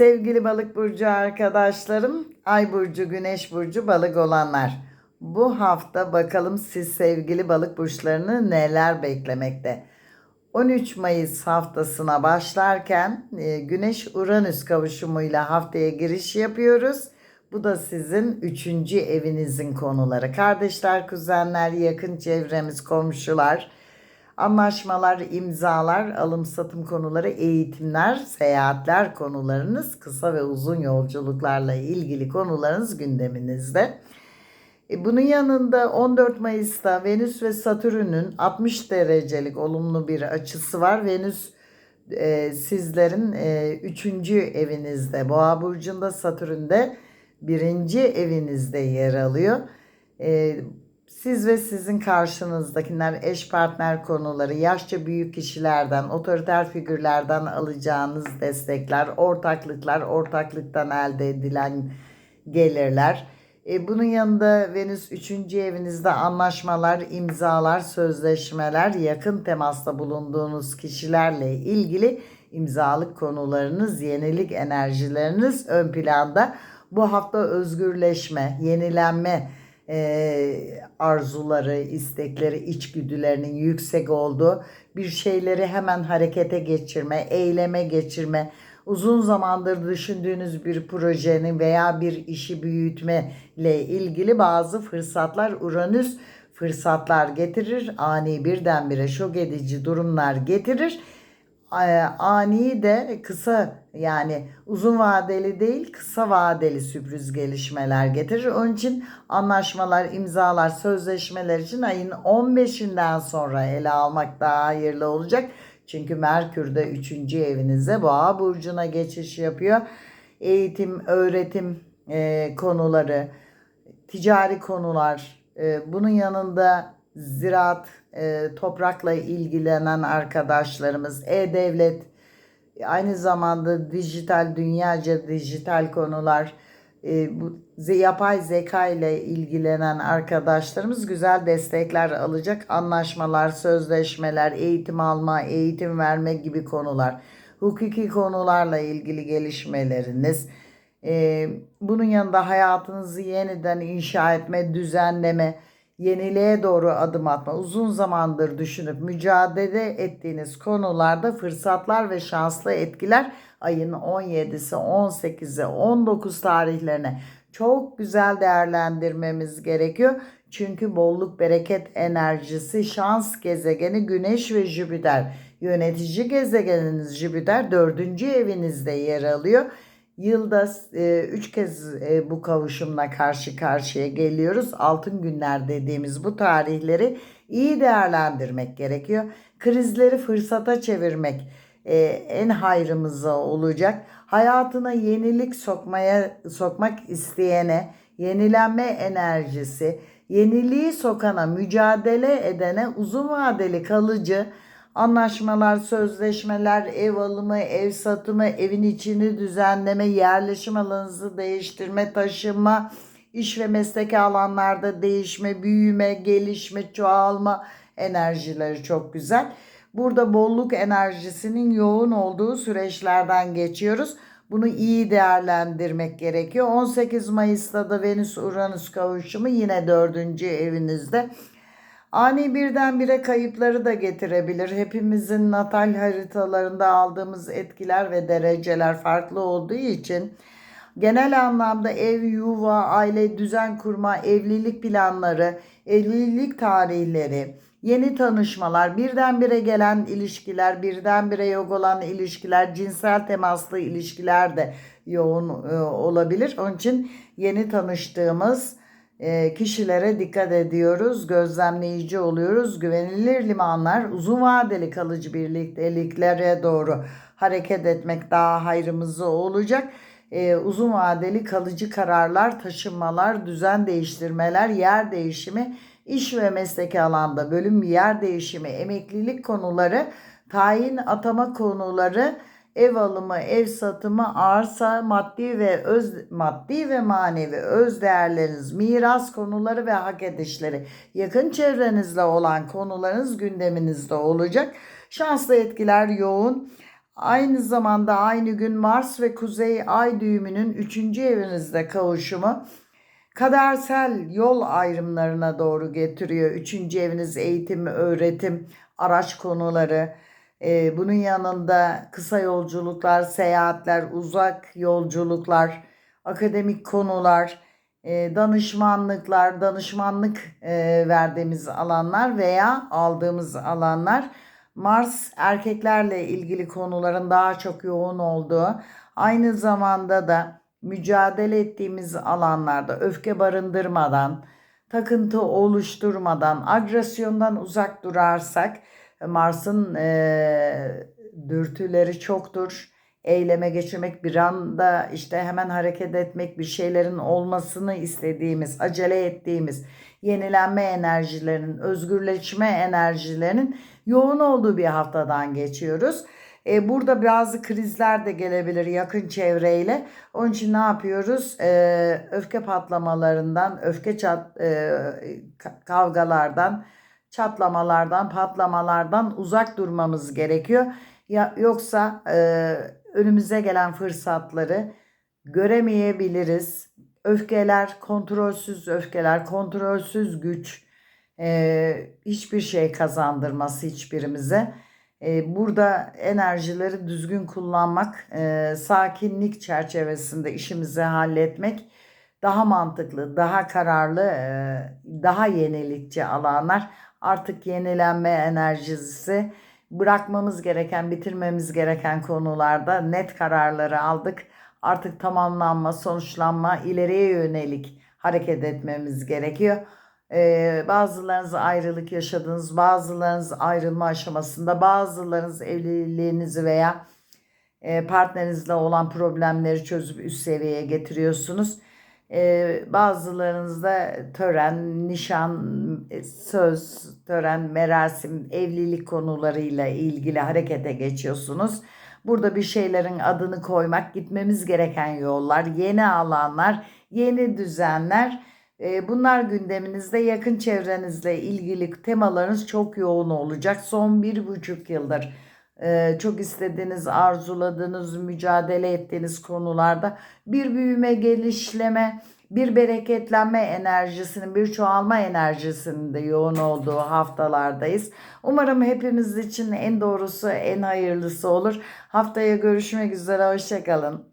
Sevgili balık burcu arkadaşlarım, ay burcu, güneş burcu, balık olanlar. Bu hafta bakalım siz sevgili balık burçlarını neler beklemekte. 13 Mayıs haftasına başlarken e, Güneş Uranüs kavuşumuyla haftaya giriş yapıyoruz. Bu da sizin üçüncü evinizin konuları. Kardeşler, kuzenler, yakın çevremiz, komşular, anlaşmalar, imzalar, alım satım konuları, eğitimler, seyahatler konularınız, kısa ve uzun yolculuklarla ilgili konularınız gündeminizde. E, Bunun yanında 14 Mayıs'ta Venüs ve Satürn'ün 60 derecelik olumlu bir açısı var. Venüs e, sizlerin 3. evinizde, Boğa burcunda, Satürn'de 1. evinizde yer alıyor. E, siz ve sizin karşınızdakiler eş partner konuları, yaşça büyük kişilerden, otoriter figürlerden alacağınız destekler, ortaklıklar, ortaklıktan elde edilen gelirler. E, bunun yanında Venüs 3. evinizde anlaşmalar, imzalar, sözleşmeler, yakın temasta bulunduğunuz kişilerle ilgili imzalık konularınız, yenilik enerjileriniz ön planda. Bu hafta özgürleşme, yenilenme e, arzuları, istekleri, içgüdülerinin yüksek olduğu bir şeyleri hemen harekete geçirme, eyleme geçirme, uzun zamandır düşündüğünüz bir projenin veya bir işi büyütme ile ilgili bazı fırsatlar Uranüs fırsatlar getirir. Ani birdenbire şok edici durumlar getirir. A- Ani de kısa yani uzun vadeli değil kısa vadeli sürpriz gelişmeler getirir. Onun için anlaşmalar, imzalar, sözleşmeler için ayın 15'inden sonra ele almak daha hayırlı olacak. Çünkü Merkür de 3. evinize Boğa burcuna geçiş yapıyor. Eğitim, öğretim e, konuları, ticari konular, e, bunun yanında ziraat, e, toprakla ilgilenen arkadaşlarımız, e-devlet, aynı zamanda dijital, dünyaca dijital konular, e, bu yapay zeka ile ilgilenen arkadaşlarımız güzel destekler alacak. Anlaşmalar, sözleşmeler, eğitim alma, eğitim verme gibi konular, hukuki konularla ilgili gelişmeleriniz, e, bunun yanında hayatınızı yeniden inşa etme, düzenleme, yeniliğe doğru adım atma, uzun zamandır düşünüp mücadele ettiğiniz konularda fırsatlar ve şanslı etkiler ayın 17'si, 18'i, 19 tarihlerine çok güzel değerlendirmemiz gerekiyor. Çünkü bolluk bereket enerjisi şans gezegeni Güneş ve Jüpiter yönetici gezegeniniz Jüpiter dördüncü evinizde yer alıyor. Yılda 3 kez e, bu kavuşumla karşı karşıya geliyoruz. Altın günler dediğimiz bu tarihleri iyi değerlendirmek gerekiyor. Krizleri fırsata çevirmek e, en hayrımıza olacak. Hayatına yenilik sokmaya sokmak isteyene yenilenme enerjisi, yeniliği sokana, mücadele edene uzun vadeli kalıcı anlaşmalar, sözleşmeler, ev alımı, ev satımı, evin içini düzenleme, yerleşim alanınızı değiştirme, taşınma, iş ve meslek alanlarda değişme, büyüme, gelişme, çoğalma enerjileri çok güzel. Burada bolluk enerjisinin yoğun olduğu süreçlerden geçiyoruz. Bunu iyi değerlendirmek gerekiyor. 18 Mayıs'ta da Venüs-Uranüs kavuşumu yine dördüncü evinizde. Ani birdenbire kayıpları da getirebilir. Hepimizin natal haritalarında aldığımız etkiler ve dereceler farklı olduğu için genel anlamda ev, yuva, aile, düzen kurma, evlilik planları, evlilik tarihleri, yeni tanışmalar, birdenbire gelen ilişkiler, birdenbire yok olan ilişkiler, cinsel temaslı ilişkiler de yoğun e, olabilir. Onun için yeni tanıştığımız kişilere dikkat ediyoruz, gözlemleyici oluyoruz. Güvenilir limanlar uzun vadeli kalıcı birlikteliklere doğru hareket etmek daha hayrımıza olacak. E, uzun vadeli kalıcı kararlar, taşınmalar, düzen değiştirmeler, yer değişimi, iş ve meslek alanda bölüm yer değişimi, emeklilik konuları, tayin atama konuları, ev alımı, ev satımı, arsa, maddi ve öz maddi ve manevi öz değerleriniz, miras konuları ve hak edişleri, yakın çevrenizle olan konularınız gündeminizde olacak. Şanslı etkiler yoğun. Aynı zamanda aynı gün Mars ve Kuzey Ay düğümünün 3. evinizde kavuşumu kadersel yol ayrımlarına doğru getiriyor. Üçüncü eviniz eğitim, öğretim, araç konuları. Ee, bunun yanında kısa yolculuklar, seyahatler, uzak yolculuklar, akademik konular, e, danışmanlıklar, danışmanlık e, verdiğimiz alanlar veya aldığımız alanlar. Mars erkeklerle ilgili konuların daha çok yoğun olduğu, aynı zamanda da mücadele ettiğimiz alanlarda öfke barındırmadan, takıntı oluşturmadan, agresyondan uzak durarsak Mars'ın e, dürtüleri çoktur. Eyleme geçirmek, bir anda işte hemen hareket etmek, bir şeylerin olmasını istediğimiz, acele ettiğimiz, yenilenme enerjilerinin, özgürleşme enerjilerinin yoğun olduğu bir haftadan geçiyoruz. E, burada bazı krizler de gelebilir yakın çevreyle. Onun için ne yapıyoruz? E, öfke patlamalarından, öfke çat, e, kavgalardan, çatlamalardan, patlamalardan uzak durmamız gerekiyor. Ya, yoksa e, önümüze gelen fırsatları göremeyebiliriz. Öfkeler, kontrolsüz öfkeler, kontrolsüz güç e, hiçbir şey kazandırması hiçbirimize. E, burada enerjileri düzgün kullanmak, e, sakinlik çerçevesinde işimizi halletmek daha mantıklı, daha kararlı, e, daha yenilikçi alanlar. Artık yenilenme enerjisi bırakmamız gereken, bitirmemiz gereken konularda net kararları aldık. Artık tamamlanma, sonuçlanma, ileriye yönelik hareket etmemiz gerekiyor. Ee, bazılarınız ayrılık yaşadınız, bazılarınız ayrılma aşamasında, bazılarınız evliliğinizi veya e, partnerinizle olan problemleri çözüp üst seviyeye getiriyorsunuz. Bazılarınızda tören, nişan, e, söz, tören, merasim, evlilik konularıyla ilgili harekete geçiyorsunuz. Burada bir şeylerin adını koymak, gitmemiz gereken yollar, yeni alanlar, yeni düzenler. Bunlar gündeminizde yakın çevrenizle ilgili temalarınız çok yoğun olacak. Son bir buçuk yıldır e, çok istediğiniz, arzuladığınız, mücadele ettiğiniz konularda bir büyüme, gelişleme, bir bereketlenme enerjisinin, bir çoğalma enerjisinin de yoğun olduğu haftalardayız. Umarım hepimiz için en doğrusu, en hayırlısı olur. Haftaya görüşmek üzere, hoşçakalın.